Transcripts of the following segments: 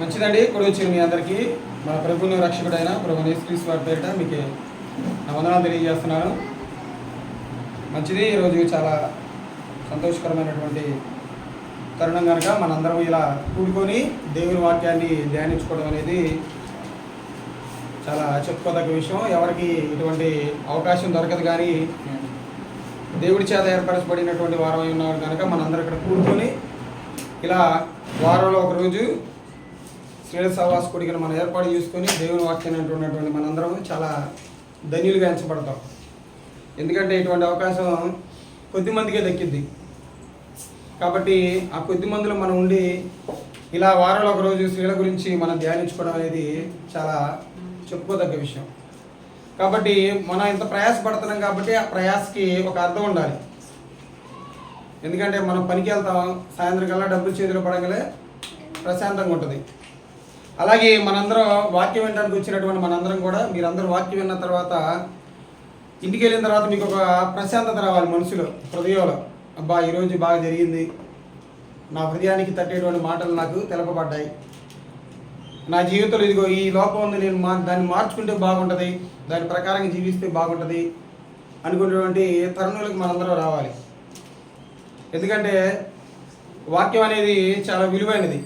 మంచిదండి. ఇప్పుడు వచ్చిన మీ అందరికీ మన ప్రభుని రక్షకుడైన ప్రభు యేసుక్రీస్తు వారి పేరిట మీకు నా వందనాలు తెలియజేస్తున్నాను. మంచిది. ఈరోజు చాలా సంతోషకరమైనటువంటి తరుణం కనుక మనందరం ఇలా కూడుకొని దేవుని వాక్యాన్ని ధ్యానించుకోవడం అనేది చాలా చెప్పుకోదగ్గ విషయం. ఎవరికి ఇటువంటి అవకాశం దొరకదు కానీ దేవుడి చేత ఏర్పరచబడినటువంటి వారం అయి ఉన్నారు కనుక మనందరం ఇక్కడ కూడుకొని ఇలా వారంలో ఒకరోజు రోజు శ్రీల కొడికను మనం ఏర్పాటు చేసుకొని దేవుని వాక్యాన్ని ఉన్నటువంటి మనందరం చాలా ధన్యులుగా ఎంచబడతాం. ఎందుకంటే ఇటువంటి అవకాశం కొద్ది మందికే దక్కిద్ది. కాబట్టి ఆ కొద్ది మందిలో మనం ఉండి ఇలా వారంలో ఒక రోజు స్త్రీల గురించి మనం ధ్యానించుకోవడం అనేది చాలా చెప్పుకోదగ్గ విషయం. కాబట్టి మనం ఇంత ప్రయాసపడుతున్నాం కాబట్టి ఆ ప్రయాసకి ఒక అర్థం ఉండాలి. ఎందుకంటే మనం పనికి వెళ్తాం సాయంత్రం కల్లా డబ్బులు చేతిలో పడగలే ప్రశాంతంగా ఉంటుంది. అలాగే మనందరం వాక్యం వినడానికి వచ్చినటువంటి మనందరం కూడా మీరందరూ వాక్యం విన్న తర్వాత ఇంటికి వెళ్ళిన తర్వాత మీకు ఒక ప్రశాంతత రావాలి మనసులో హృదయంలో. అబ్బా ఈరోజు బాగా జరిగింది. నా హృదయానికి తట్టేటువంటి మాటలు నాకు తెలపబడ్డాయి. నా జీవితంలో ఇదిగో ఈ లోపం ఉంది నేను మా దాన్ని మార్చుకుంటే బాగుంటుంది దాని ప్రకారంగా జీవిస్తే బాగుంటుంది అనుకునేటువంటి తరుణులకు మనందరం రావాలి. ఎందుకంటే వాక్యం అనేది చాలా విలువైనది.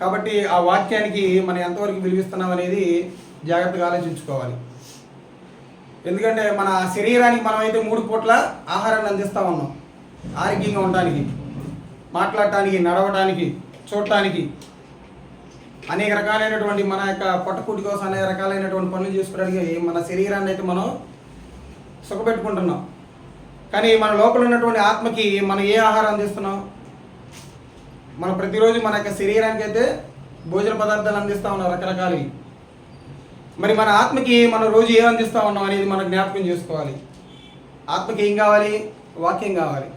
కాబట్టి ఆ వాక్యానికి మనం ఎంతవరకు విలువిస్తున్నాం అనేది జాగ్రత్తగా ఆలోచించుకోవాలి. ఎందుకంటే మన శరీరానికి మనమైతే మూడు పూట్ల ఆహారాన్ని అందిస్తూ ఉన్నాం. ఆరోగ్యంగా ఉండడానికి మాట్లాడటానికి నడవడానికి చూడటానికి అనేక రకాలైనటువంటి మన యొక్క పొట్టకూటి కోసం అనేక రకాలైనటువంటి పనులు చేసుకోవడానికి మన శరీరాన్ని అయితే మనం సుఖపెట్టుకుంటున్నాం. కానీ మన లోపల ఉన్నటువంటి ఆత్మకి మనం ఏ ఆహారం అందిస్తున్నాం? మనం ప్రతిరోజు మన యొక్క శరీరానికి అయితే భోజన పదార్థాలు అందిస్తూ ఉన్నాం రకరకాలవి మరి మన ఆత్మకి మనం రోజు ఏం అందిస్తూ ఉన్నాం అనేది మనం జ్ఞాపకం చేసుకోవాలి. ఆత్మకి ఏం కావాలి? వాక్యం కావాలి.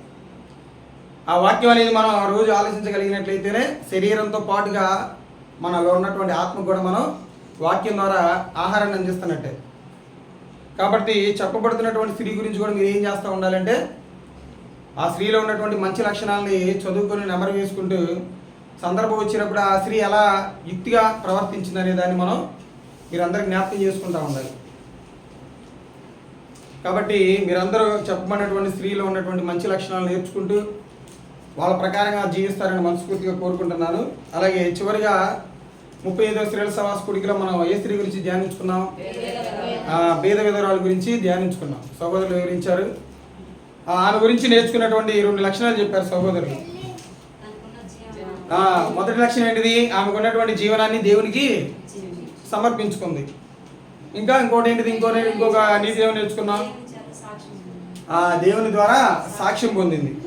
ఆ వాక్యం అనేది మనం రోజు ఆలోచించగలిగినట్లయితేనే శరీరంతో పాటుగా మనలో ఉన్నటువంటి ఆత్మ కూడా మనం వాక్యం ద్వారా ఆహారాన్ని అందిస్తున్నట్టే. కాబట్టి చెప్పబడుతున్నటువంటి స్త్రీ గురించి కూడా మీరు ఏం చేస్తూ ఉండాలంటే ఆ స్త్రీలో ఉన్నటువంటి మంచి లక్షణాలని చదువుకొని నెమరు వేసుకుంటూ సందర్భం వచ్చినప్పుడు ఆ స్త్రీ ఎలా యుక్తిగా ప్రవర్తించిందనే దాన్ని మనం మీరందరూ జ్ఞాపకం చేసుకుంటూ ఉండాలి. కాబట్టి మీరందరూ చెప్పబడినటువంటి స్త్రీలో ఉన్నటువంటి మంచి లక్షణాలు నేర్చుకుంటూ వాళ్ళ ప్రకారంగా జీవిస్తారని మనస్ఫూర్తిగా కోరుకుంటున్నాను. అలాగే చివరిగా ముప్పై ఐదో స్త్రీల సవాస కుడికిలో మనం ఏ స్త్రీ గురించి ధ్యానించుకున్నాం? ఆ, భేద విధవరాల గురించి ధ్యానించుకున్నాం. సహోదరులు వివరించారు. ఆమె గురించి నేర్చుకున్నటువంటి రెండు లక్షణాలు చెప్పారు సహోదరులు. మొదటి లక్షణం ఏంటిది? ఆమెకు ఉన్నటువంటి జీవనాన్ని దేవునికి సమర్పించుకుంది. ఇంకా ఇంకోటి ఏంటిది? ఇంకో ఇంకొక నీతి ఏమో నేర్చుకున్నాం? ఆ దేవుని ద్వారా సాక్ష్యం పొందింది.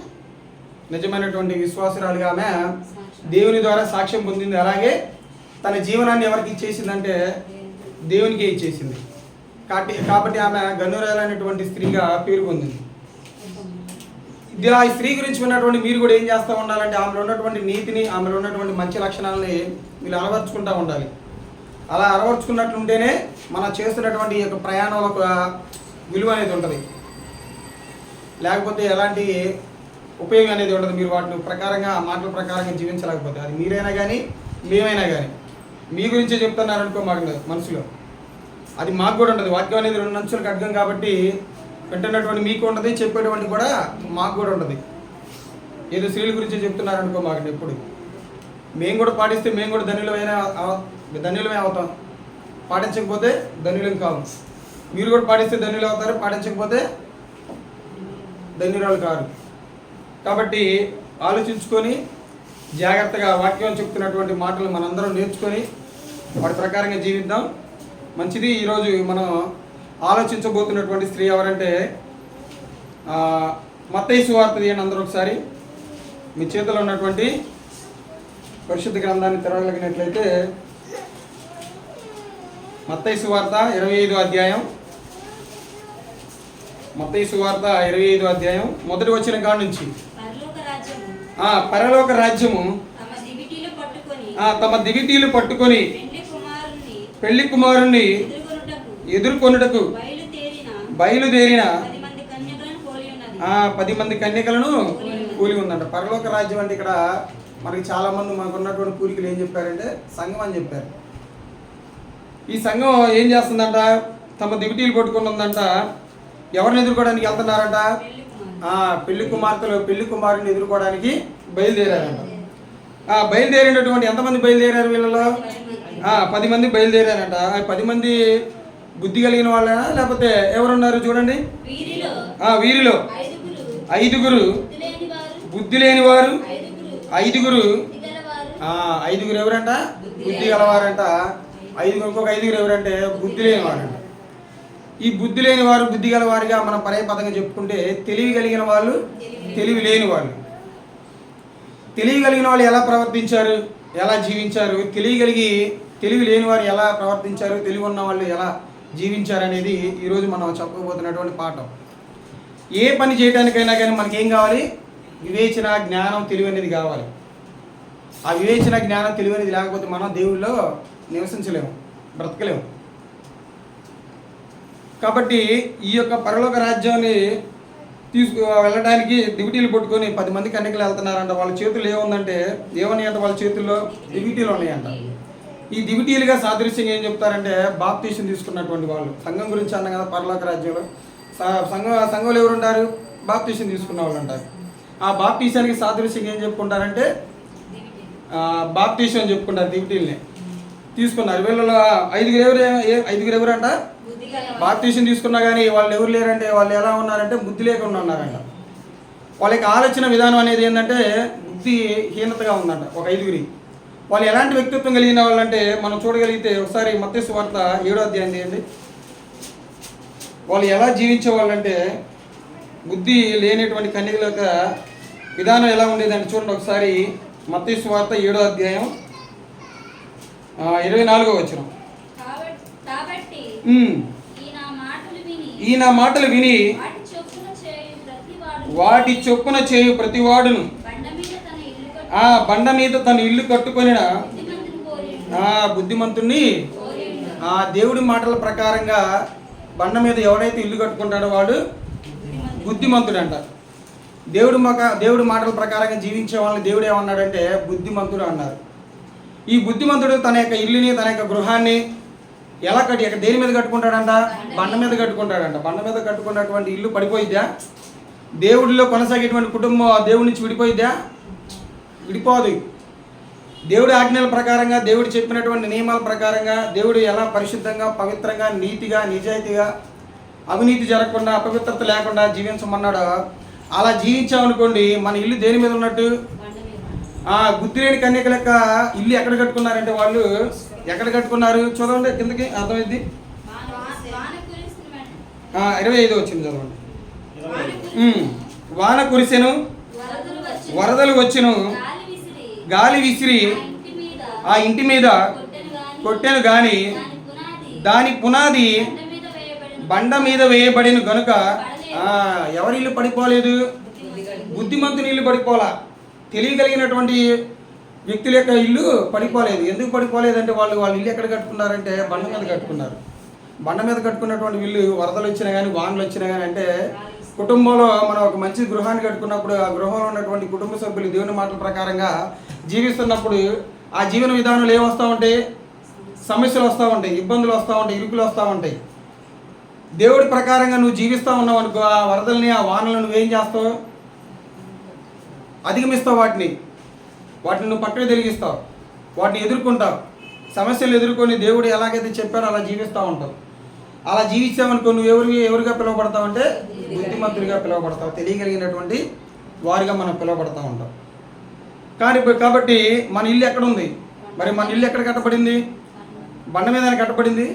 నిజమైనటువంటి విశ్వాసురాలుగా ఆమె దేవుని ద్వారా సాక్ష్యం పొందింది. అలాగే తన జీవనాన్ని ఎవరికి ఇచ్చేసిందంటే దేవునికి ఇచ్చేసింది. కాబట్టి కాబట్టి ఆమె గన్నురాలైనటువంటి స్త్రీగా పేరు పొందింది. ఇలా ఈ స్త్రీ గురించి ఉన్నటువంటి మీరు కూడా ఏం చేస్తూ ఉండాలంటే ఆమెలో ఉన్నటువంటి నీతిని ఆమెలో ఉన్నటువంటి మంచి లక్షణాలని మీరు అలవర్చుకుంటూ ఉండాలి. అలా అలవర్చుకున్నట్లుంటేనే మనం చేస్తున్నటువంటి ఈ యొక్క ప్రయాణం ఒక విలువ అనేది ఉంటుంది. లేకపోతే ఎలాంటి ఉపయోగం అనేది ఉండదు మీరు వాటిని ప్రకారంగా ఆ మాటల ప్రకారంగా జీవించలేకపోతే. అది మీరైనా కానీ మేమైనా కానీ మీ గురించే చెప్తున్నారు అనుకో మాకు మనసులో. అది మాకు కూడా ఉండదు. వాక్యం అనేది రెండు అంచులకు అడ్డం కాబట్టి వింటున్నటువంటి మీకు ఉండదు చెప్పేటువంటి కూడా మాకు కూడా ఉండదు ఏదో స్త్రీల గురించి చెప్తున్నారనుకో మాకు ఎప్పుడు. మేము కూడా పాటిస్తే మేము కూడా ధన్యులమైన ధన్యులమే అవుతాం. పాటించకపోతే ధన్యులం కావు మీరు కూడా పాటిస్తే ధన్యులు అవుతారు పాటించకపోతే ధన్యురాలు కారు. కాబట్టి ఆలోచించుకొని జాగ్రత్తగా వాక్యం చెప్తున్నటువంటి మాటలు మనందరం నేర్చుకొని వాటి ప్రకారంగా జీవిద్దాం. మంచిది ఈరోజు మనం ఆలోచించబోతున్నటువంటి స్త్రీ ఎవరంటే మత్తయి సువార్త తీయండి అందరూ ఒకసారి. మీ చేతిలో ఉన్నటువంటి పరిశుద్ధ గ్రంథాన్ని తెరవగలిగినట్లయితే మత్తయి సువార్త ఇరవై ఐదు అధ్యాయం. మత్తయి సువార్త ఇరవై ఐదు అధ్యాయం మొదటి వచ్చిన కాడ నుంచి. పరలోక రాజ్యము తమ దివిటీలు పట్టుకొని పెళ్ళి కుమారుణ్ణి ఎదుర్కొనుటకు బయలుదేరిన పది మంది కన్యకలను కూలి ఉందంట. పరలోక రాజ్యం అంటే ఇక్కడ మనకి చాలామంది మనకు ఉన్నటువంటి పూర్వీకులు ఏం చెప్పారంటే సంఘం అని చెప్పారు. ఈ సంఘం ఏం చేస్తుందంట? తమ పట్టుకుని ఉందంట ఎవరిని ఎదుర్కోవడానికి వెళ్తున్నారంట? పెళ్ళి కుమారుడు. ఆ, పెళ్ళి కుమార్తెలు పెళ్ళి కుమారుని ఎదుర్కోవడానికి బయలుదేరారంట. ఆ, బయలుదేరినటువంటి ఎంతమంది బయలుదేరారు వీళ్ళలో? ఆ, పది మంది బయలుదేరారంట. ఆ పది మంది బుద్ధి కలిగిన వాళ్ళేనా లేకపోతే ఎవరున్నారు చూడండి. వీరిలో ఆ వీరిలో ఐదుగురు బుద్ధి లేని వారు ఐదుగురు ఐదుగురు ఎవరంట? బుద్ధి గలవారంట. ఐదుగురు ఇంకొక ఐదుగురు ఎవరంటే బుద్ధి లేని వారంట ఈ బుద్ధి లేని వారు బుద్ధి గల వారిగా మనం పరే పదంగా చెప్పుకుంటే తెలివి కలిగిన వాళ్ళు తెలివి లేని వాళ్ళు. తెలివి కలిగిన వాళ్ళు ఎలా ప్రవర్తించారు? ఎలా జీవించారు? తెలియగలిగి తెలివి లేని వారు ఎలా ప్రవర్తించారు? తెలివి ఉన్న వాళ్ళు ఎలా? జీవించారనేది ఈరోజు మనం చెప్పబోతున్నటువంటి పాఠం. ఏ పని చేయడానికైనా కానీ మనకేం కావాలి? వివేచన జ్ఞానం తెలివి అనేది కావాలి. ఆ వివేచన జ్ఞానం తెలివి అనేది లేకపోతే మనం దేవుళ్ళలో నివసించలేము బ్రతకలేము. కాబట్టి ఈ యొక్క పరలోక రాజ్యాన్ని తీసుకు వెళ్ళడానికి దివిటీలు పట్టుకొని పది మంది కన్నికలు వెళ్తున్నారంట. వాళ్ళ చేతులు ఏముందంటే ఏమన్నాయంట? వాళ్ళ చేతుల్లో దివిటీలు ఉన్నాయంట. ఈ దివిటీలుగా సాదృశ్యంగా ఏం చెప్తారంటే బాప్తీసం తీసుకున్నటువంటి వాళ్ళు. సంఘం గురించి అన్నాం కదా పరలోక రాజ్యంలో. సంఘం సంఘంలో ఎవరుంటారు? బాప్తీసం తీసుకున్న వాళ్ళు అంటారు ఆ బాప్తీసానికి సాదృశ్యంగా ఏం చెప్పుకుంటారంటే బాప్తీసం అని చెప్పుకుంటారు దివిటీల్ని. తీసుకున్నారు. వీళ్ళలో ఐదుగురు ఎవరు ఏ- ఐదుగురు ఎవరంట? బాప్తీసం తీసుకున్నా కానీ వాళ్ళు ఎవరు లేరంటే వాళ్ళు ఎలా ఉన్నారంటే బుద్ధి లేకుండా ఉన్నారంట. వాళ్ళకి ఆలోచన విధానం అనేది ఏంటంటే బుద్ధి హీనతగా ఉందంట ఒక ఐదుగురి వాళ్ళు ఎలాంటి వ్యక్తిత్వం కలిగిన వాళ్ళంటే మనం చూడగలిగితే ఒకసారి మత్స్సు వార్త ఏడో అధ్యాయం చేయండి. వాళ్ళు ఎలా జీవించే వాళ్ళంటే బుద్ధి లేనటువంటి కన్యకల యొక్క విధానం ఎలా ఉండేదంటే చూడండి ఒకసారి మత్స్సు వార్త ఏడో అధ్యాయం ఇరవై నాలుగో వచ్చిన ఈ నా మాటలు విని వాటి చొప్పున చేయు ప్రతివాడును బండ మీద తన ఇల్లు కట్టు ఆ బండ మీద తన ఇల్లు కట్టుకొని ఆ బుద్ధిమంతుణ్ణి ఆ దేవుడి మాటల ప్రకారంగా బండ మీద ఎవడైతే ఇల్లు కట్టుకుంటాడో వాడు బుద్ధిమంతుడు అంట దేవుడు మక దేవుడి మాటల ప్రకారంగా జీవించే వాళ్ళని దేవుడు ఏమన్నాడంటే బుద్ధిమంతుడు అన్నారు. ఈ బుద్ధిమంతుడు తన యొక్క ఇల్లుని తన యొక్క గృహాన్ని ఎలా కట్టి ఎక్క- దేని మీద కట్టుకుంటాడంట? బండ మీద కట్టుకుంటాడంట. బండ మీద కట్టుకున్నటువంటి ఇల్లు పడిపోయిద్దా? దేవుడిలో కొనసాగేటువంటి కుటుంబం ఆ దేవుడి నుంచి విడిపోయిద్దా? విడిపోదు. దేవుడి ఆజ్ఞల ప్రకారంగా దేవుడు చెప్పినటువంటి నియమాల ప్రకారంగా దేవుడు ఎలా పరిశుద్ధంగా పవిత్రంగా నీతిగా నిజాయితీగా అవినీతి జరగకుండా అపవిత్రత లేకుండా జీవించమన్నాడో? అలా జీవించామనుకోండి మన ఇల్లు దేని మీద ఉన్నట్టు? ఆ బుద్ధి లేని కన్యకల యొక్క ఇల్లు ఎక్కడ కట్టుకున్నారంటే వాళ్ళు? ఎక్కడ కట్టుకున్నారు? చూడండి కిందకి అర్థమైంది? ఇరవై ఐదు వచ్చింది చదవండి. వాన. కురిసిన వరదలు వచ్చెను. గాలి విసిరి ఆ ఇంటి మీద కొట్టెను గాని దాని పునాది బండ మీద వేయబడిన కనుక గనుక ఎవరి ఇల్లు పడిపోలేదు? బుద్ధిమంతుని ఇల్లు పడిపోలా? తెలియగలిగినటువంటి వ్యక్తుల యొక్క ఇల్లు పడిపోలేదు. ఎందుకు పడిపోలేదంటే వాళ్ళు వాళ్ళ ఇల్లు ఎక్కడ కట్టుకున్నారంటే బండ మీద కట్టుకున్నారు. బండ మీద కట్టుకున్నటువంటి ఇల్లు వరదలు వచ్చినా కానీ వానలు వచ్చినా కానీ అంటే కుటుంబంలో మనం ఒక మంచి గృహాన్ని కట్టుకున్నప్పుడు ఆ గృహంలో ఉన్నటువంటి కుటుంబ సభ్యులు దేవుని మాటల ప్రకారంగా జీవిస్తున్నప్పుడు ఆ జీవన విధానంలో ఏం వస్తూ ఉంటాయి? సమస్యలు వస్తూ ఉంటాయి ఇబ్బందులు వస్తూ ఉంటాయి ఇరుకులు వస్తూ ఉంటాయి. దేవుడి ప్రకారంగా నువ్వు జీవిస్తూ ఉన్నావు అనుకో ఆ వరదల్ని ఆ వానలను నువ్వేం చేస్తావు? అధిగమిస్తావు వాటిని. వాటిని నువ్వు పక్కన తిరిగిస్తావు. వాటిని ఎదుర్కొంటావు. సమస్యలు ఎదుర్కొని దేవుడు ఎలాగైతే చెప్పారో అలా జీవిస్తూ ఉంటావు. అలా జీవించామనుకో నువ్వు ఎవరు ఎవరుగా పిలువబడతావు అంటే బుద్ధిమంతుడిగా పిలువబడతావు. తెలియగలిగినటువంటి వారిగా మనం పిలువబడతా ఉంటాం. కానీ కాబట్టి మన ఇల్లు ఎక్కడ ఉంది మరి మన ఇల్లు ఎక్కడ కట్టబడింది? బండ మీద కట్టబడింది?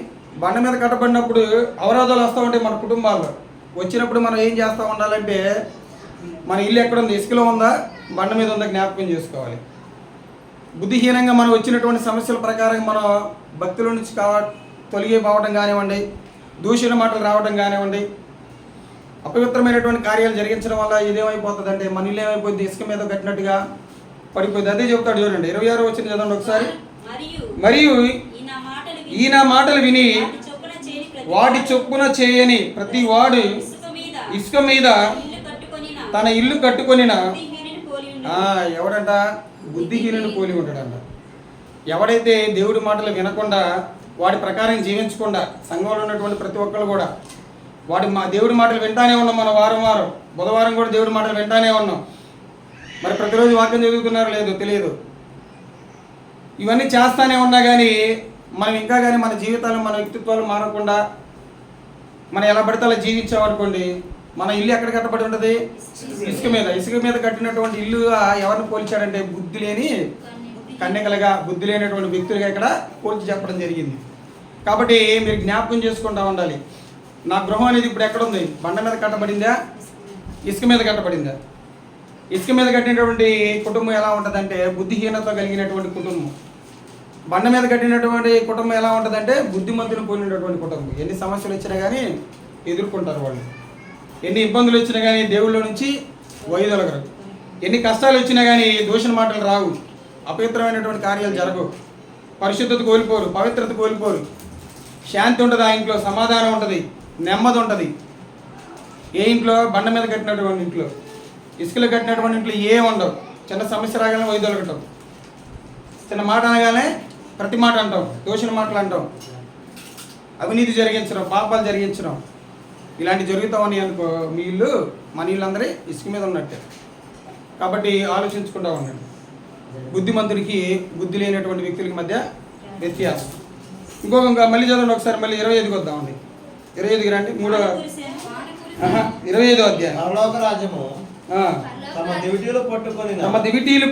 బండ మీద కట్టబడినప్పుడు అవరోధాలు వస్తూ ఉంటాయి మన కుటుంబాల్లో. వచ్చినప్పుడు మనం ఏం చేస్తూ ఉండాలంటే మన ఇల్లు ఎక్కడ ఉంది ఇసుకలో ఉందా? బండ మీద ఉందా? జ్ఞాపకం చేసుకోవాలి. బుద్ధిహీనంగా మనం వచ్చినటువంటి సమస్యల ప్రకారం మనం భక్తుల నుంచి కావ తొలగిపోవడం కానివ్వండి దూషణ మాటలు రావడం కానివ్వండి అపవిత్రమైనటువంటి కార్యాలు జరిగించడం వల్ల ఇదేమైపోతుంది అంటే మన ఇల్లు ఏమైపోద్ది ఇసుక మీద కట్టినట్టుగా పడిపోద్ది అదే చెప్తాడు చూడండి ఇరవై ఆరు వచ్చిన చదవండి ఒకసారి. మరియు ఈయన మాటలు విని వాటి చొప్పున చేయని ప్రతి వాడు ఇసుక మీద తన ఇల్లు కట్టుకొనిన. ఎవడంట? బుద్ధిహీనుని పోలి ఉంటాడంట. ఎవడైతే దేవుడి మాటలు వినకుండా వాడి ప్రకారం జీవించకుండా సంఘంలో ఉన్నటువంటి ప్రతి ఒక్కరు కూడా వాడి మా దేవుడి మాటలు వింటానే ఉన్నాం మనం వారం వారం. బుధవారం కూడా దేవుడి మాటలు వింటానే ఉన్నాం. మరి ప్రతిరోజు వాక్యం చదువుతున్నారో లేదో తెలియదు. ఇవన్నీ చేస్తానే ఉన్నా కానీ మనం ఇంకా కానీ మన జీవితాలు మన వ్యక్తిత్వాలు మారకుండా మనం ఎలా పడితే అలా జీవించామనుకోండి మన ఇల్లు ఎక్కడ కట్టబడి ఉంటుంది? ఇసుక మీద. ఇసుక మీద. కట్టినటువంటి ఇల్లు ఎవరిని పోల్చాడంటే బుద్ధి లేని కన్యకలుగా బుద్ధి లేనటువంటి వ్యక్తులుగా ఇక్కడ పోల్చి చెప్పడం జరిగింది. కాబట్టి మీరు జ్ఞాపకం చేసుకుంటా ఉండాలి. నా గృహం అనేది ఇప్పుడు ఎక్కడ ఉంది? బండ మీద కట్టబడిందా? ఇసుక మీద కట్టబడిందా? ఇసుక మీద కట్టినటువంటి కుటుంబం ఎలా ఉంటుందంటే బుద్ధిహీనత కలిగినటువంటి కుటుంబం. బండ మీద కట్టినటువంటి కుటుంబం ఎలా ఉంటుందంటే బుద్ధిమంతులు పోలినటువంటి కుటుంబం. ఎన్ని సమస్యలు వచ్చినా కానీ ఎదుర్కొంటారు వాళ్ళు. ఎన్ని ఇబ్బందులు వచ్చినా కానీ దేవుళ్ళ నుంచి వైదొలగరు ఎన్ని కష్టాలు వచ్చినా కానీ దూషణ మాటలు రావు. అపవిత్రమైనటువంటి కార్యాలు జరగవు పరిశుద్ధత కోల్పోరు పవిత్రత కోల్పోరు. శాంతి ఉంటుంది ఆ ఇంట్లో సమాధానం ఉంటుంది నెమ్మది ఉంటుంది. ఏ ఇంట్లో బండ మీద కట్టినటువంటి ఇంట్లో ఇసుకలు కట్టినటువంటి ఇంట్లో ఏ ఉండవు. చిన్న సమస్య రాగానే వైదొలగటం చిన్న మాట అనగానే ప్రతి మాట అంటాం దోషణ మాటలు అంటాం. అవినీతి జరిగించడం పాపాలు జరిగించడం. ఇలాంటి జరుగుతామని అనుకో మీ ఇల్లు మన ఇల్లందరి ఇసుక మీద ఉన్నట్టే. కాబట్టి ఆలోచించుకుంటా ఉండండి. బుద్ధిమంతుడికి బుద్ధి లేనటువంటి వ్యక్తులకి మధ్య వ్యత్యాసం. ఇంకొక ఇంకా మళ్ళీ చదవండి ఒకసారి మళ్ళీ ఇరవై ఐదుకి వద్దామండి. ఇరవై ఐదుకి రండి మూడో ఇరవై ఐదో అధ్యాయం. పరలోక రాజ్యము తమ దివిటీలు పట్టుకొని దివిటీలు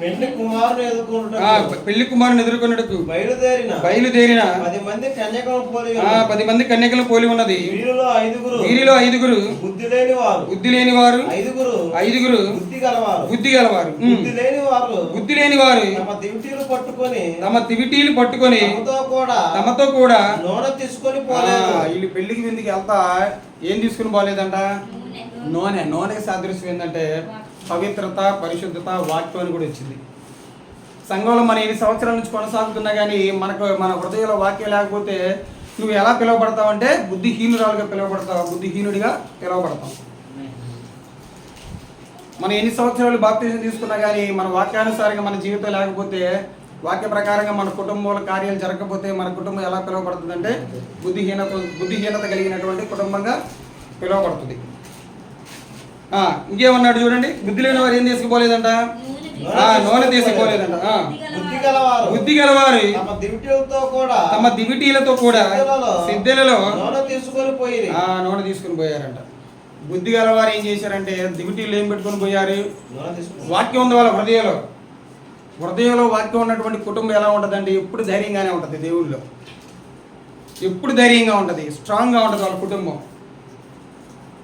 పెండ్లి కుమారుని ఆ, ఎదుర్కొనుటకు పెళ్ళి కుమారుని ఎదుర్కొన్నట్టుకు బయలుదేరిన బయలుదేరిన పది మంది కన్యకలు పోలి పది మంది కన్యకలు పోలి ఉన్నది. వీరిలో ఐదుగురు వీరిలో ఐదుగురు బుద్ధి లేని వారు బుద్ధి లేని వారు ఐదుగురు ఐదుగురు బుద్ధి గలవారు బుద్ధి గలవారు. బుద్ధి లేని వారు బుద్ధి లేని వారు తమ దివిటీలు పట్టుకొని తమ తివిటీలు పట్టుకొని తమతో కూడా తమతో కూడా నూనె తీసుకొని పోలేదు. వీళ్ళు పెళ్ళికి విందుకి వెళ్తా ఏం తీసుకుని పోలేదంట? నూనె నూనెకి సాదృశ్యం ఏంటంటే పవిత్రత పరిశుద్ధత వాక్యం అని కూడా వచ్చింది సంఘంలో మన ఎన్ని సంవత్సరాల నుంచి కొనసాగుతున్నా కానీ మనకు మన హృదయంలో వాక్యం లేకపోతే నువ్వు ఎలా పిలువబడతావు అంటే బుద్ధిహీనురాలుగా పిలువబడతావు బుద్ధిహీనుడిగా పిలువబడతావు. మనం ఎన్ని సంవత్సరాలు బాప్తీసం తీసుకున్నా కానీ మన వాక్యానుసారంగా మన జీవితం లేకపోతే వాక్య ప్రకారంగా మన కుటుంబంలో కార్యాలు జరగకపోతే మన కుటుంబం ఎలా పిలువబడుతుందంటే బుద్ధిహీనత బుద్ధిహీనత కలిగినటువంటి కుటుంబంగా పిలువబడుతుంది. ఇంకేమన్నాడు చూడండి. బుద్ధి లేని వారు ఏం తీసుకుపోలేదంట? ఆ, నూనె తీసుకుపోలేదంట. ఆ. బుద్ధి గలవారు. తమ దివిటీలతో కూడా తమ దివిటీలతో కూడా సిద్ధలలో నూనె తీసుకొని పోయి ఆ నూనె తీసుకుని పోయారంట. బుద్ధి గలవారు ఏం చేశారంటే దివిటీలు ఏం పెట్టుకొని పోయారు? వాక్యం ఉంది వాళ్ళ హృదయంలో. హృదయంలో వాక్యం ఉన్నటువంటి కుటుంబం ఎలా ఉంటుందంటే ఎప్పుడు ధైర్యంగానే ఉంటుంది దేవుళ్ళలో. ఎప్పుడు ధైర్యంగా ఉంటుంది స్ట్రాంగ్గా ఉంటుంది వాళ్ళ కుటుంబం.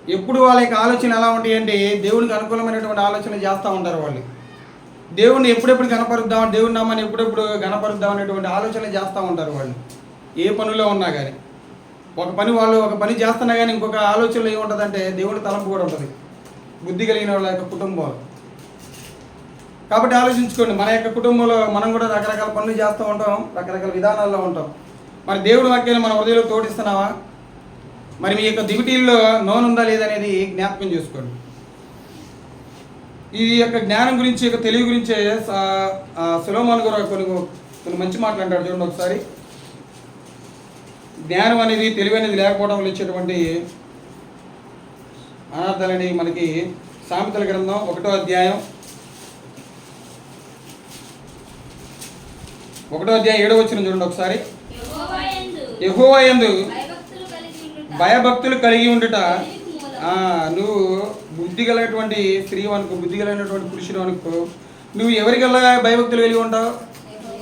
ఎప్పుడు వాళ్ళ యొక్క ఆలోచన ఎలా ఉంటాయి అంటే దేవునికి అనుకూలమైనటువంటి ఆలోచన చేస్తూ ఉంటారు వాళ్ళు. దేవుడిని ఎప్పుడెప్పుడు కనపరుద్దాం దేవుని నామాన్ని ఎప్పుడెప్పుడు కనపరుద్దాం అనేటువంటి ఆలోచన చేస్తూ ఉంటారు వాళ్ళు. ఏ పనిలో ఉన్నా కానీ ఒక పని వాళ్ళు ఒక పని చేస్తున్నా కానీ ఇంకొక ఆలోచనలో ఏముంటుందంటే దేవుడి తలంపు కూడా ఉంటుంది. బుద్ధి కలిగిన వాళ్ళ యొక్క కుటుంబం కాబట్టి ఆలోచించుకోండి మన యొక్క కుటుంబంలో మనం కూడా రకరకాల పనులు చేస్తూ ఉంటాం రకరకాల విధానాల్లో ఉంటాం. మరి దేవుడి వాక్యాన్ని మన హృదయంలో తోడిస్తున్నావా? మరి మీ యొక్క దివిటీల్లో నోన్ ఉందా లేదా అనేది జ్ఞాపకం చేసుకోండి. ఈ యొక్క జ్ఞానం గురించి యొక్క తెలివి గురించే సులోమాన్ గారు కొన్ని కొన్ని మంచి మాటలు అంటాడు చూడండి ఒకసారి. జ్ఞానం అనేది తెలివి అనేది లేకపోవడం వల్ల వచ్చేటువంటి అనార్థాలని మనకి సామెతల గ్రంథం ఒకటో అధ్యాయం ఒకటో అధ్యాయం ఏడో వచ్చిన చూడండి ఒకసారి. యెహోవా యందు భయభక్తులు కలిగి ఉండుట. నువ్వు బుద్ధి కలిగినటువంటి స్త్రీ అనుకో బుద్ధి కలిగినటువంటి పురుషుడు అనుకో నువ్వు ఎవరికల్లా భయభక్తులు కలిగి ఉంటావు?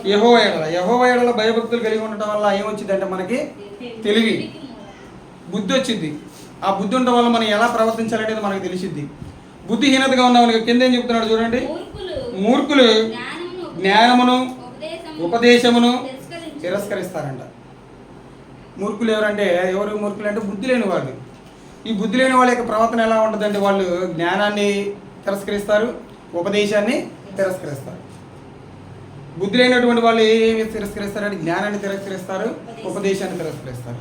యహో ఎడల. యహో ఎడల భయభక్తులు కలిగి ఉండటం వల్ల ఏమొచ్చిందంటే మనకి తెలివి. బుద్ధి వచ్చింది. ఆ బుద్ధి ఉండటం వల్ల మనం ఎలా ప్రవర్తించాలనేది మనకు తెలిసిద్ది. బుద్ధిహీనతగా ఉన్న కింద ఏం చెప్తున్నాడు చూడండి. మూర్ఖులు జ్ఞానమును ఉపదేశమును. తిరస్కరిస్తారంట. మూర్ఖులు ఎవరంటే ఎవరు మూర్ఖులు అంటే బుద్ధి లేని వాళ్ళు. ఈ బుద్ధి లేని వాళ్ళ యొక్క ప్రవర్తన ఎలా ఉంటుందంటే వాళ్ళు జ్ఞానాన్ని తిరస్కరిస్తారు ఉపదేశాన్ని తిరస్కరిస్తారు. బుద్ధి లేనటువంటి వాళ్ళు ఏమి తిరస్కరిస్తారంటే జ్ఞానాన్ని తిరస్కరిస్తారు ఉపదేశాన్ని తిరస్కరిస్తారు.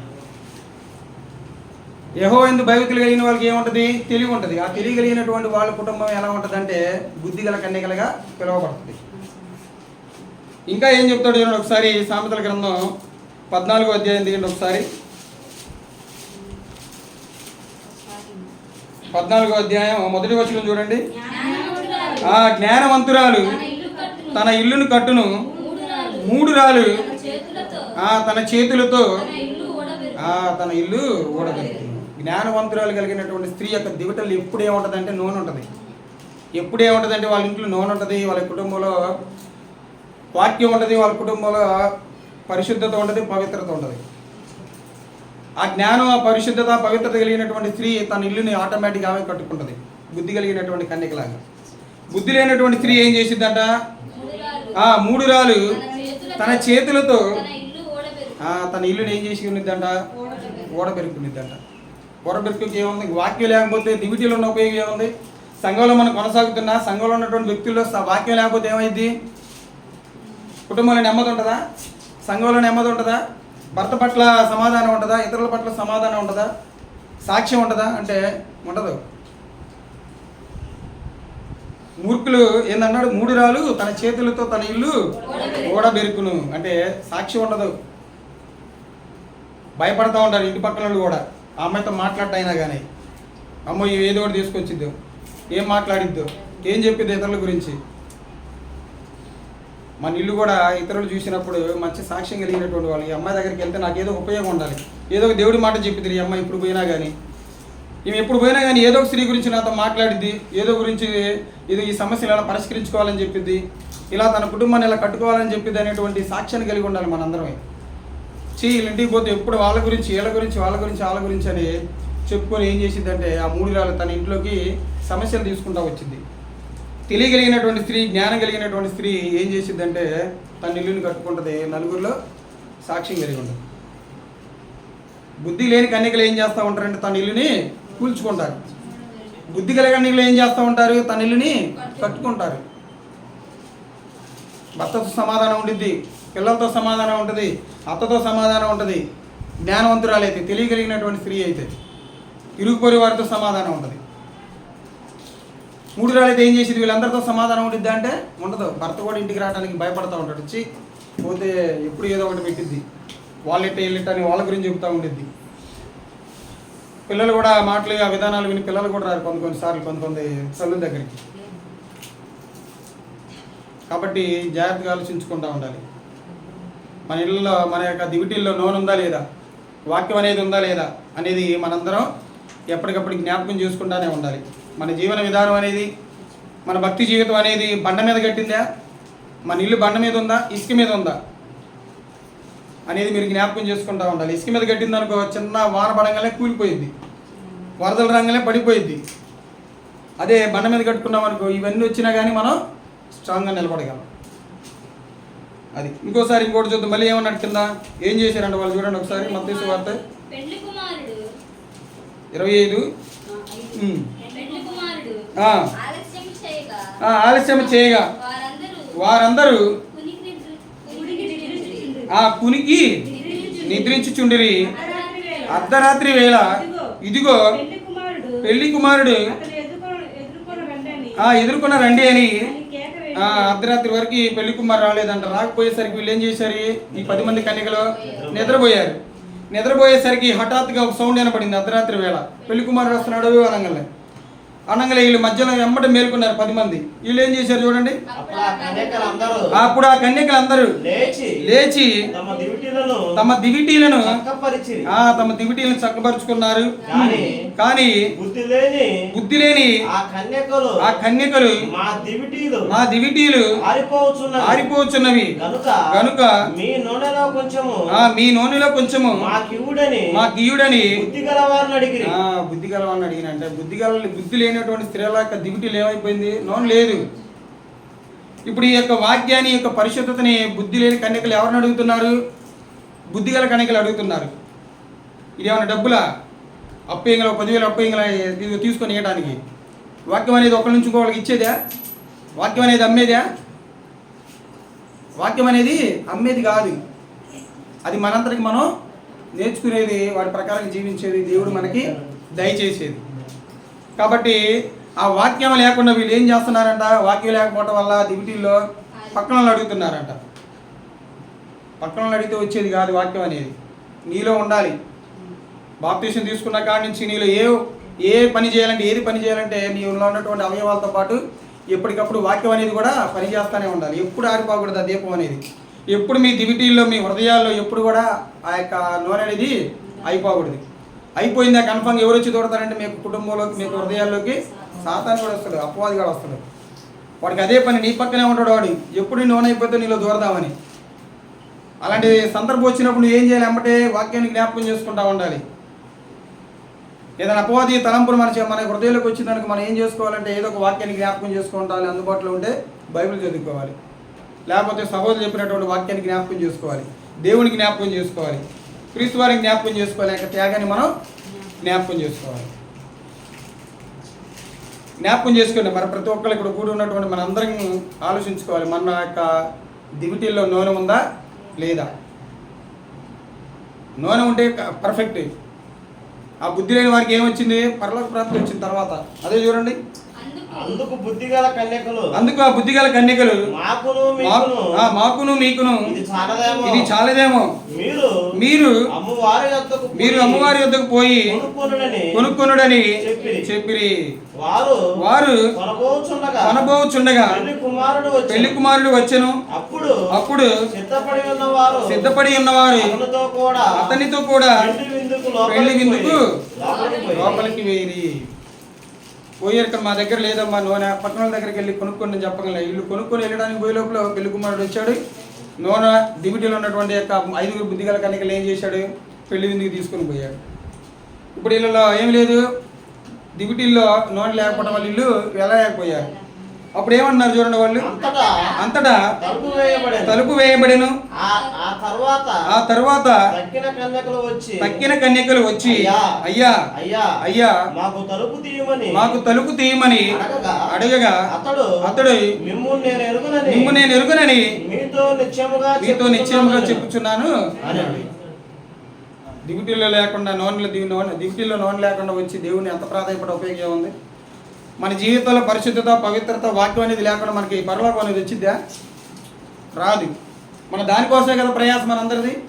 యహో ఎందు భయభక్తులు కలిగిన వాళ్ళకి ఏముంటుంది? తెలివి ఉంటుంది. ఆ తెలివి కలిగినటువంటి వాళ్ళ కుటుంబం ఎలా ఉంటుందంటే బుద్ధి గల కన్యకలుగా పిలువబడుతుంది. ఇంకా ఏం చెప్తాడు చూడండి ఒకసారి సామెతల గ్రంథం. పద్నాలుగో అధ్యాయం దిగండి ఒకసారి. పద్నాలుగో అధ్యాయం మొదటి వచ్చిన చూడండి. జ్ఞానవంతురాలు ఆ జ్ఞానవంతురాలు తన ఇల్లును కట్టును. మూడు రాళ్ళు తన చేతులతో ఆ తన చేతులతో. ఇల్లు ఆ తన ఇల్లు ఊడగలుగుతుంది జ్ఞానవంతురాలు కలిగినటువంటి స్త్రీ యొక్క దివిటలు ఎప్పుడు ఏముంటుంది నూనె ఉంటుంది ఎప్పుడు ఏముంటుంది వాళ్ళ ఇంట్లో నూనె ఉంటుంది వాళ్ళ కుటుంబంలో వాక్యం ఉంటుంది వాళ్ళ కుటుంబంలో పరిశుద్ధత ఉంటుంది పవిత్రత ఉంటుంది. ఆ జ్ఞానం ఆ పరిశుద్ధత పవిత్రత కలిగినటువంటి స్త్రీ తన ఇల్లుని ఆటోమేటిక్ ఆమె కట్టుకుంటుంది. బుద్ధి కలిగినటువంటి కన్యకలాగా. బుద్ధి లేనటువంటి స్త్రీ ఏం చేసిందంట మూడు రాళ్ళు ఆ మూడు రాలు తన చేతులతో తన ఇల్లుని ఏం చేసి ఉన్నదంట ఓడబెరు ఓడబెరుకునిద్దంట ఓడబెరుకుకి ఏముంది? వాక్యం లేకపోతే దివిటీలో ఉన్న ఉపయోగం ఏముంది? సంఘంలో మనం కొనసాగుతున్నా సంఘంలో ఉన్నటువంటి వ్యక్తుల్లో వాక్యం లేకపోతే ఏమైంది కుటుంబంలో నెమ్మది ఉంటుందా? సంఘంలో నెమ్మది ఉంటుందా? భర్త పట్ల సమాధానం ఉంటుందా? ఇతరుల పట్ల సమాధానం ఉంటుందా? సాక్ష్యం ఉంటుందా? అంటే ఉండదు. మూర్ఖులు ఏందన్నాడు? మూడు రాలు తన చేతులతో తన ఇల్లు ఓడబెరుకును. అంటే సాక్షి ఉండదు. భయపడతా ఉంటారు ఇంటి పక్కన వాళ్ళు కూడా. ఆ అమ్మాయితో మాట్లాడటైనా కానీ అమ్మ ఏదో ఒకటి తీసుకొచ్చిద్దు. ఏం మాట్లాడిద్దు? ఏం చెప్పిద్దు ఇతరుల గురించి? మన ఇల్లు కూడా ఇతరులు చూసినప్పుడు మంచి సాక్ష్యం కలిగినటువంటి వాళ్ళు. ఈ అమ్మాయి దగ్గరికి వెళ్తే నాకు ఏదో ఉపయోగం ఉండాలి. ఏదో ఒక దేవుడి మాట చెప్పిద్ది ఈ అమ్మాయి ఇప్పుడు పోయినా కానీ ఈమె ఎప్పుడు పోయినా కానీ ఏదో ఒక స్త్రీ గురించి నాతో మాట్లాడిద్ది ఏదో గురించి ఇది ఈ సమస్యలు ఎలా పరిష్కరించుకోవాలని చెప్పిద్ది ఇలా తన కుటుంబాన్ని ఎలా కట్టుకోవాలని చెప్పిద్ది అనేటువంటి సాక్ష్యాన్ని కలిగి ఉండాలి మనందరమే. చీ వీళ్ళ ఇంటికి పోతే ఎప్పుడు వాళ్ళ గురించి వీళ్ళ గురించి వాళ్ళ గురించి వాళ్ళ గురించి అని చెప్పుకొని ఏం చేసిందంటే ఆ మూడు రాళ్ళు తన ఇంట్లోకి సమస్యలు తీసుకుంటా వచ్చింది తెలియగలిగినటువంటి స్త్రీ జ్ఞానం కలిగినటువంటి స్త్రీ ఏం చేసిందంటే తన ఇల్లుని కట్టుకుంటుంది. నలుగురిలో సాక్ష్యం కలిగి ఉంటుంది. బుద్ధి లేని కన్యకలు ఏం చేస్తూ ఉంటారంటే తన ఇల్లుని కూల్చుకుంటారు. బుద్ధి కలిగిన కన్యకలు ఏం చేస్తూ ఉంటారు? తన ఇల్లుని కట్టుకుంటారు. భర్తతో సమాధానం ఉండిద్ది. పిల్లలతో సమాధానం ఉంటుంది. అత్తతో సమాధానం ఉంటుంది. జ్ఞానవంతురాలైతే తెలియగలిగినటువంటి స్త్రీ అయితే ఇరుగుపొరి వారితో సమాధానం ఉంటుంది. మూడు రాళ్ళైతే ఏం చేసేది? వీళ్ళందరితో సమాధానం ఉండిద్దా అంటే? ఉండదు. భర్త కూడా ఇంటికి రావడానికి భయపడతా ఉంటాడు. వచ్చి పోతే ఎప్పుడు ఏదో ఒకటి పెట్టిద్ది. వాళ్ళిట్ట వీళ్ళిట్ట అని వాళ్ళ గురించి చెబుతూ ఉండిద్ది. పిల్లలు కూడా మాటలు ఆ విధానాలు విని పిల్లలు కూడా రారు కొన్ని కొన్నిసార్లు కొంత కొంత దగ్గరికి. కాబట్టి జాగ్రత్తగా ఆలోచించుకుంటూ ఉండాలి. మన ఇళ్ళలో మన యొక్క దివిటీల్లో నూనె ఉందా లేదా? వాక్యం అనేది ఉందా లేదా? అనేది మనందరం ఎప్పటికప్పుడు జ్ఞాపకం చేసుకుంటానే ఉండాలి. మన జీవన విధానం అనేది మన భక్తి జీవితం అనేది బండ మీద కట్టిందా? మన ఇల్లు బండ మీద ఉందా? ఇసుక మీద ఉందా? అనేది మీరు జ్ఞాపకం చేసుకుంటా ఉండాలి. ఇసుక మీద కట్టింది అనుకో చిన్న వాన పడంగానే కూలిపోయింది వరదల రంగానే పడిపోయింది అదే బండ మీద కట్టుకున్నాం అనుకో ఇవన్నీ వచ్చినా కానీ మనం స్ట్రాంగ్గా నిలబడగలం. అది. ఇంకోసారి ఇంకోటి చూద్దాం. మళ్ళీ ఏమన్నాడు కింద? ఏం చేశారంట వాళ్ళు చూడండి ఒకసారి. మత్తేసు వార్త ఇరవై ఐదు ఉమ్. పెండ్లి కుమారుడు ఆ, ఆలస్యం చేయగా. ఆ, ఆలస్యం చేయగా. వారందరూ వారందరూ కునికి నిద్ర- కునికి నిద్రించుచుండ్రు. ఆ కునికి నిద్రించుచుండిరి. అర్ధరాత్రి వేళ అర్ధరాత్రి వేళ ఇదిగో పెళ్ళి కుమారుడు. ఆ ఎదుర్కొన్న రండి అని. అర్ధరాత్రి వరకు పెళ్ళి కుమారు రాలేదంట. రాకపోయేసరికి వీళ్ళు ఏం చేశారు? ఈ పది మంది కన్యకలు నిద్రపోయారు. నిద్రపోయేసరికి హఠాత్తుగా ఒక సౌండ్ వినపడింది అర్ధరాత్రి వేళ పెళ్ళి కుమారుడు వస్తున్నాడు అనగలే అనగలే వీళ్ళు మధ్యలో వెంబడి మేల్కొన్నారు పది మంది. వీళ్ళు ఏం చేశారు చూడండి. అప్పుడు ఆ ఆ కన్యకలందరూ లేచి తమ దివిటీలను తమ దివిటీలను చక్కపరిచిరి. ఆ తమ దివిటీలను చక్కపరుచుకున్నారు. కానీ బుద్ధి లేని బుద్ధి లేని ఆ కన్యకలు ఆ కన్యకలు మా దివిటీలు మా దివిటీలు ఆరిపోవచ్చున్నవి. గనుక మీ నూనెలో కొంచెము ఆ మీ నూనెలో కొంచెము మా గీయుడని బుద్ధి గల వారిని అడిగిరి. ఆ బుద్ధి గలవని అడిగిన అంటే బుద్ధి గల బుద్ధి కలిగినటువంటి స్త్రీల యొక్క దివిటీలు ఏమైపోయింది నోన్ లేదు. ఇప్పుడు ఈ యొక్క వాక్యాన్ని యొక్క పరిశుద్ధతని బుద్ధి లేని కన్యకలు ఎవరిని అడుగుతున్నారు? బుద్ధి గల కన్యకలు అడుగుతున్నారు. ఇదేమైనా డబ్బులా? అప్పయ్యంగల పదివేలు అప్పయ్యంగల ఇది తీసుకొని ఇవ్వడానికి వాక్యం అనేది ఒకరి నుంచి ఇంకొకరికి ఇచ్చేదా? వాక్యం అనేది అమ్మేదా? వాక్యం అనేది అమ్మేది కాదు. అది మనంతటికి మనం నేర్చుకునేది వాటి ప్రకారం జీవించేది దేవుడు మనకి దయచేసేది. కాబట్టి ఆ వాక్యం లేకుండా వీళ్ళు ఏం చేస్తున్నారంట? వాక్యం లేకపోవడం వల్ల దివిటీల్లో పక్కన అడుగుతున్నారంట. పక్కన అడిగితే వచ్చేది కాదు వాక్యం అనేది. నీలో ఉండాలి. బాప్తీసం తీసుకున్న కాడి నుంచి నీలో ఏ ఏ పని చేయాలంటే ఏది పని చేయాలంటే నీలో ఉన్నటువంటి అవయవాలతో పాటు ఎప్పటికప్పుడు వాక్యం అనేది కూడా పని చేస్తూనే ఉండాలి. ఎప్పుడు ఆరిపోకూడదు ఆ దీపం అనేది. ఎప్పుడు మీ దివిటీల్లో మీ హృదయాల్లో ఎప్పుడు కూడా ఆ యొక్క నూనె అనేది అయిపోకూడదు అయిపోయిందా కన్ఫర్మ్ ఎవరు వచ్చి తోడతారంటే మీకు కుటుంబంలోకి మీకు హృదయాల్లోకి సాతాను కూడా వస్తాడు అపవాది కూడా వస్తాడు వాడికి అదే పని నీ పక్కనే ఉంటాడు వాడు. ఎప్పుడు నువ్వు నూనె అయిపోతే నీలో దూరదామని. అలాంటి సందర్భం వచ్చినప్పుడు నువ్వు ఏం చేయాలి అమ్మటే వాక్యాన్ని జ్ఞాపకం చేసుకుంటా ఉండాలి. ఏదైనా అపవాది తలంపులు మన మన హృదయంలోకి వచ్చిందానికి మనం ఏం చేసుకోవాలంటే ఏదో ఒక వాక్యాన్ని జ్ఞాపకం చేసుకుంటాలి అందుబాటులో ఉంటే బైబిల్ చదువుకోవాలి. లేకపోతే సహోదరు చెప్పినటువంటి వాక్యాన్ని జ్ఞాపకం చేసుకోవాలి. దేవుని జ్ఞాపకం చేసుకోవాలి. క్రీస్తు వారిని జ్ఞాపకం చేసుకోవాలి యొక్క త్యాగాన్ని మనం జ్ఞాపకం చేసుకోవాలి. జ్ఞాపకం చేసుకోండి. మరి ప్రతి ఒక్కరు ఇక్కడ కూడి ఉన్నటువంటి మనందరం ఆలోచించుకోవాలి. మన యొక్క దివిటీల్లో నూనె ఉందా లేదా? నూనె ఉంటే పర్ఫెక్ట్ ఆ బుద్ధి లేని వారికి ఏమొచ్చింది? పర్లోక ప్రాప్తి వచ్చిన తర్వాత. అదే చూడండి. అందుకు బుద్ధిగల కన్యకలు. అందుకు ఆ బుద్ధిగల కన్యకలు. మాకును మాకు మీకును ఆ, మాకును మీకును. ఇది చాలదేమో. మీరు మీరు అమ్మవారి యొద్దకు పోయి మీరు అమ్మవారి వద్దకు పోయి కొనుక్కొనుడని చెప్పిరి. చెప్పిరి. వారు వారు కొనబోచుండగా పెళ్ళి కుమారుడు వచ్చెను. అప్పుడు అప్పుడు సిద్ధపడి ఉన్నవారు సిద్ధపడి ఉన్నవారు అతనితో కూడా అతనితో కూడా పెళ్ళి విందుకు లోపలికి వేరి పోయారు ఇక్కడ మా దగ్గర లేదమ్మా నూనె పట్టణాల దగ్గరికి వెళ్ళి కొనుక్కొని నేను చెప్పగలను ఇల్లు కొనుక్కొని వెళ్ళడానికి పోయే లోపల పెళ్ళి కుమారుడు వచ్చాడు నూనె దివిటీలో ఉన్నటువంటి యొక్క ఐదుగురు బుద్ధిగల కనికలు ఏం చేశాడు? పెళ్ళి విందుకు తీసుకొని పోయాడు. ఇప్పుడు వీళ్ళలో ఏం లేదు. దిగుటిల్లో నూనె లేకపోవడం వల్ల ఇల్లు వెళ్ళలేకపోయారు. అప్పుడు ఏమన్నారు చూడండి వాళ్ళు? అంతటా? తలుపు వేయబడెను. ఆ తర్వాత ఆ తర్వాత తక్కిన కన్యకలు వచ్చి అయ్యా. అయ్యా మాకు తలుపు తీయమని మాకు తలుపు తీయమని అడగగా అతడు అతడు మిమ్ము నేను ఎరుగునని నిమ్ము నేను ఎరుగనని మీతో నిత్యముగా మీతో నిశ్చయముగా చెప్పుచున్నాను చెప్పుచున్నాను అని దిగుటీలో లేకుండా నూనెలు దిగు నూనె దిగుటీలో నూనె లేకుండా వచ్చి దేవుని ఎంత ప్రాధాన్యపడ ఉపయోగం ఉంది? మన జీవితంలో పరిశుద్ధత పవిత్రత వాక్యం అనేది లేకుండా మనకి పరలోకం అనేది వచ్చిద్దా? రాదు. మన దానికోసమే కదా ప్రయాస మనందరిది.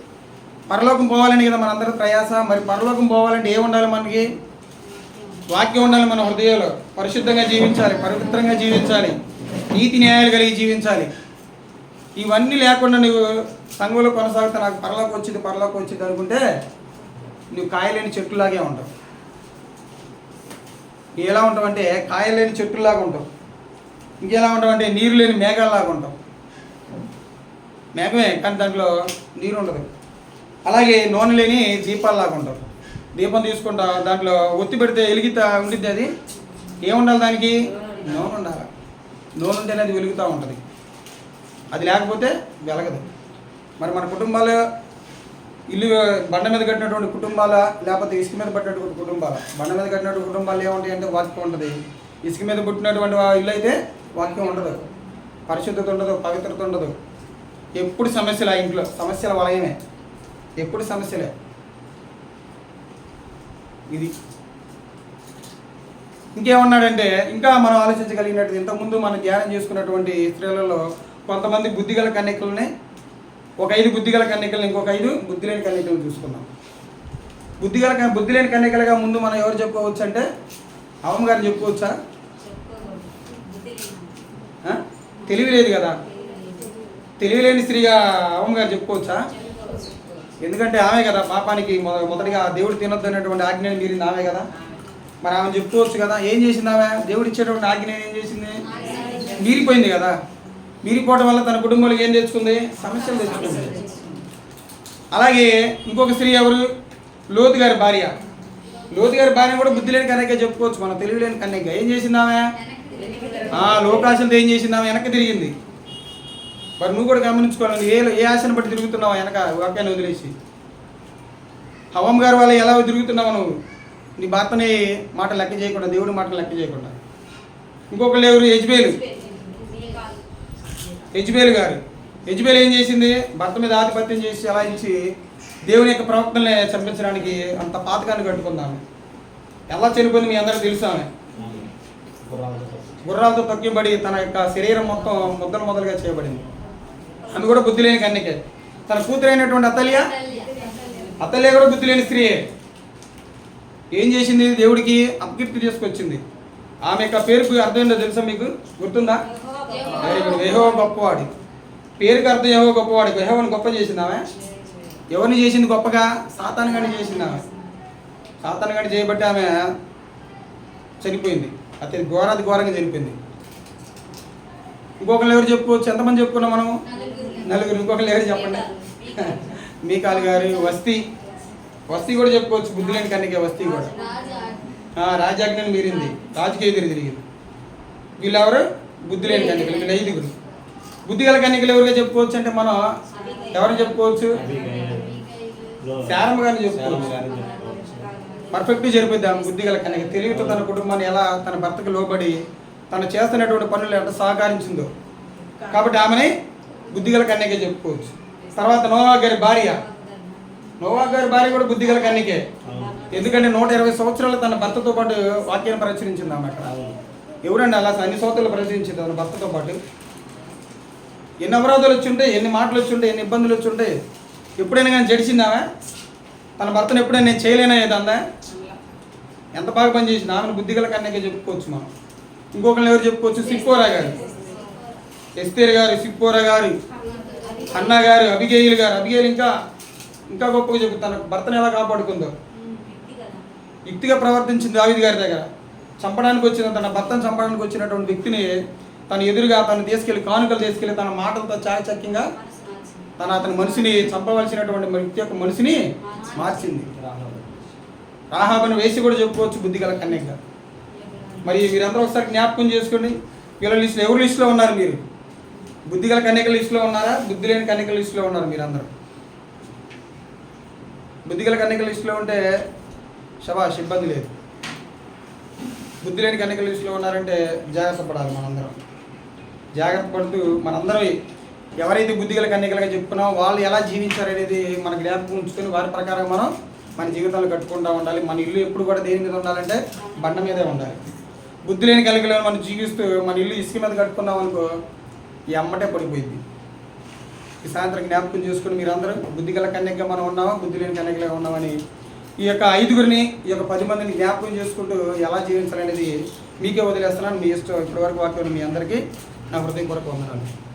పరలోకం పోవాలని కదా మనందరి ప్రయాస. మరి పరలోకం పోవాలంటే ఏం ఉండాలి మనకి? వాక్యం ఉండాలి మన హృదయంలో. పరిశుద్ధంగా జీవించాలి పవిత్రంగా జీవించాలి నీతి న్యాయాలు కలిగి జీవించాలి. ఇవన్నీ లేకుండా నువ్వు సంఘంలో కొనసాగితే నాకు పరలోకి వచ్చింది పరలోకి వచ్చింది అనుకుంటే నువ్వు కాయలేని చెట్టులాగే ఉంటావు ఎలా ఉంటామంటే కాయలు కాయలేని చెట్టులాగా ఉంటాం. ఇంకెలా ఉంటామంటే నీరు లేని మేఘాలలాగా ఉంటాం. మేఘమే కానీ దాంట్లో నీరు ఉండదు. అలాగే నూనె లేని దీపాలలాగా ఉంటాం. దీపం తీసుకుంటా దాంట్లో ఒత్తి పెడితే వెలిగితా ఉండిద్ది అది? ఏముండాలి దానికి? నూనె ఉండాలి. నూనె ఉంటేనే అది వెలుగుతూ ఉంటుంది. అది లేకపోతే వెలగదు. మరి మన కుటుంబాలు ఇల్లు బండ మీద కట్టినటువంటి కుటుంబాల లేకపోతే ఇసుక మీద పట్టినటువంటి కుటుంబాల. బండ మీద కట్టినటువంటి కుటుంబాలు ఏముంటాయి అంటే వాక్యం ఉంటుంది. ఇసుక మీద పుట్టినటువంటి ఇల్లు అయితే వాక్యం ఉండదు. పరిశుద్ధత ఉండదు పవిత్రత ఉండదు. ఎప్పుడు సమస్యలు ఆ ఇంట్లో సమస్యల వలయమే. ఎప్పుడు సమస్యలే. ఇది. ఇంకేమన్నాడంటే ఇంకా మనం ఆలోచించగలిగినట్టు ఇంతకుముందు మనం ధ్యానం చేసుకున్నటువంటి స్త్రీలలో కొంతమంది బుద్ధిగల కన్యకలని ఒక ఐదు బుద్ధిగల కన్యకలను ఇంకొక ఐదు బుద్ధి లేని కన్యకలను చూసుకున్నాం బుద్ధిగల బుద్ధి లేని కన్యకలుగా ముందు మనం ఎవరు చెప్పుకోవచ్చు అంటే అవమ్మ గారు చెప్పుకోవచ్చా? తెలివి లేదు కదా? తెలివి లేని స్త్రీగా అవమ్మ గారు చెప్పుకోవచ్చా. ఎందుకంటే ఆమె కదా పాపానికి మొద- మొదటిగా దేవుడు తినొద్దు అనేటువంటి ఆజ్ఞని మీరింది ఆమె కదా. మరి ఆమె చెప్పుకోవచ్చు కదా ఏం చేసింది ఆమె? దేవుడు ఇచ్చేటువంటి ఆజ్ఞ ఏం చేసింది? మీరిపోయింది కదా. మీరిపోవడం వల్ల తన కుటుంబంలో ఏం తెచ్చుకుంది? సమస్యలు తెచ్చుకుంది. అలాగే ఇంకొక స్త్రీ ఎవరు? లోతు గారి భార్య. లోతు గారి భార్య కూడా బుద్ధి లేని కన్నయ్య చెప్పుకోవచ్చు. మనం తెలివి లేని కన్నయ్య ఏం చేసిందామే? ఆ లోకాశలతో ఏం చేసిందామే? వెనక్కి తిరిగింది. మరి నువ్వు కూడా గమనించుకోవాలి. ఏ ఏ ఆశను బట్టి తిరుగుతున్నావు వెనక వాక్యాన్ని వదిలేసి. హవం గారి వల్ల ఎలా తిరుగుతున్నావు నువ్వు? నీ భర్తని మాట లెక్క చేయకుండా దేవుడి మాట లెక్క చేయకుండా. ఇంకొకళ్ళు ఎవరు? యజ్బేలు. యజ్బేలు గారు. యజ్బేలు ఏం చేసింది? భర్త మీద ఆధిపత్యం చేసి అలా ఇచ్చి దేవుని యొక్క ప్రవక్తల్ని చంపించడానికి అంత పాతకాన్ని కట్టుకుందాము. ఎలా చనిపోయింది మీ అందరికీ తెలుసు ఆమె? గుర్రాలతో తొక్కిబడి తన యొక్క శరీరం మొత్తం ముద్దలు మొదలుగా చేయబడింది. ఆమె కూడా బుద్ధి లేని కన్నికే తన కూతురైనటువంటి అతల్య? అతల్య కూడా బుద్ధి లేని స్త్రీయే. ఏం చేసింది? దేవుడికి అపకీర్తి తీసుకొచ్చింది ఆమె యొక్క పేరుకు అర్థం ఏంటో తెలుసా మీకు? గుర్తుందా? వెరీ గుడ్ యెహోవా గొప్పవాడు. పేరుకి అర్థం యెహోవా గొప్పవాడు. యెహోవాని గొప్ప చేసింది ఆమె ఎవరిని చేసింది గొప్పగా? సాతాను గడి చేసింది ఆమె సాతాను గడి చేయబట్టి ఆమె చనిపోయింది. అతని ఘోరాది ఘోరంగా చనిపోయింది. ఇంకొకరు ఎవరు చెప్పుకోవచ్చు? ఎంతమంది చెప్పుకున్నాం మనం? నలుగురు. ఇంకొకరు ఎవరు చెప్పండి? మీకాలు గారు వస్తీ. వస్తీ కూడా చెప్పుకోవచ్చు. బుద్ధి లేని కన్నికే వస్తీ కూడా. రాజాజ్ఞని మీరింది. రాజకీయ ఎదురు తిరిగింది. వీళ్ళెవరు? బుద్ధి లేని కన్నికలు వీళ్ళు ఐదుగురు బుద్ధి గల కన్నికలు ఎవరుగా చెప్పుకోవచ్చు అంటే మనం ఎవరు చెప్పుకోవచ్చు? శారమ్మ గారిని చెప్పుకోవచ్చు. పర్ఫెక్ట్ జరిపోద్ది బుద్ధి గల కన్యక. తెలివితో తన కుటుంబాన్ని ఎలా తన భర్తకు లోబడి తను చేస్తున్నటువంటి పనులు ఎంత సహకరించిందో కాబట్టి ఆమెని బుద్ధిగల కన్యకే చెప్పుకోవచ్చు. తర్వాత నోవా గారి భార్య. నోవా గారి భార్య కూడా బుద్ధిగల కన్యకే. ఎందుకంటే నూట ఇరవై సంవత్సరాలు తన భర్తతో పాటు వాక్యాన్ని ప్రచురించింది ఆమె అక్కడ. ఎవరండి అలా అన్ని సంవత్సరాలు ప్రచురించింది తన భర్తతో పాటు? ఎన్ని అపరాధాలు వచ్చి ఉంటాయి ఎన్ని మాటలు వచ్చి ఉంటాయి ఎన్ని ఇబ్బందులు వచ్చి ఉంటాయి ఎప్పుడైనా కానీ జడిచిందామె తన భర్తను ఎప్పుడైనా నేను చేయలేనా ఏదందా ఎంత బాగా పనిచేసింది ఆమెను బుద్ధిగల కన్యకే చెప్పుకోవచ్చు మనం. ఇంకొకరిని ఎవరు చెప్పుకోవచ్చు? సిప్పోరా గారు. ఎస్తేర్ గారు సిప్పోరా గారు. అన్న గారు అభిగేయులు గారు. అభిగేయులు ఇంకా ఇంకా గొప్పగా చెప్పు తన భర్తను ఎలా కాపాడుకుందో. యుక్తిగా ప్రవర్తించింది దావిది గారి దగ్గర. చంపడానికి వచ్చిన తన భర్తను చంపడానికి వచ్చినటువంటి వ్యక్తిని తన ఎదురుగా తను తీసుకెళ్ళి కానుకలు తీసుకెళ్ళి తన మాటలతో చాకచక్యంగా తన అతని మనిషిని చంపవలసినటువంటి వ్యక్తి యొక్క మనిషిని మార్చింది. రాహాబను వేసి కూడా చెప్పుకోవచ్చు బుద్ధిగల కన్యగా. మరి మీరందరూ ఒకసారి జ్ఞాపకం చేసుకోండి. వీళ్ళ లిస్టులో ఎవరు లిస్టులో ఉన్నారు మీరు? బుద్ధిగల కన్యకల లిస్టులో ఉన్నారా? బుద్ధి లేని కన్యకల లిస్టులో ఉన్నారు మీరందరూ. బుద్ధిగల కన్యకల లిస్టులో ఉంటే శబాష్ ఇబ్బంది లేదు. బుద్ధి లేని కన్యకల లిస్టులో ఉన్నారంటే జాగ్రత్త పడాలి మనందరం. జాగ్రత్త పడుతూ మనందరం ఎవరైతే బుద్ధిగల కన్యకలుగా చెప్పుకున్నామో వాళ్ళు ఎలా జీవించారనేది మన జ్ఞాపకం ఉంచుకొని వారి ప్రకారం మనం మన జీవితాలు కట్టుకుంటూ ఉండాలి. మన ఇల్లు ఎప్పుడు కూడా దేని మీద ఉండాలంటే బండ మీదే ఉండాలి. బుద్ధి లేని కలిగిన మనం జీవిస్తూ మన ఇల్లు ఇసుక మీద కట్టుకున్నాం అనుకో ఈ అమ్మటే పడిపోయింది. ఈ సాయంత్రం జ్ఞాపకం చేసుకుని మీరందరూ బుద్ధిగల కన్యకగా మనం ఉన్నామా? బుద్ధి లేని కన్యకగా ఉన్నామని ఈ యొక్క ఐదుగురిని ఈ యొక్క పది మందిని జ్ఞాపకం చేసుకుంటూ ఎలా జీవించాలనేది మీకే వదిలేస్తున్నాను. మీ ఇష్టం ఇప్పటివరకు వాటిలో మీ అందరికీ నా హృదయం కొరకు వందనాలు.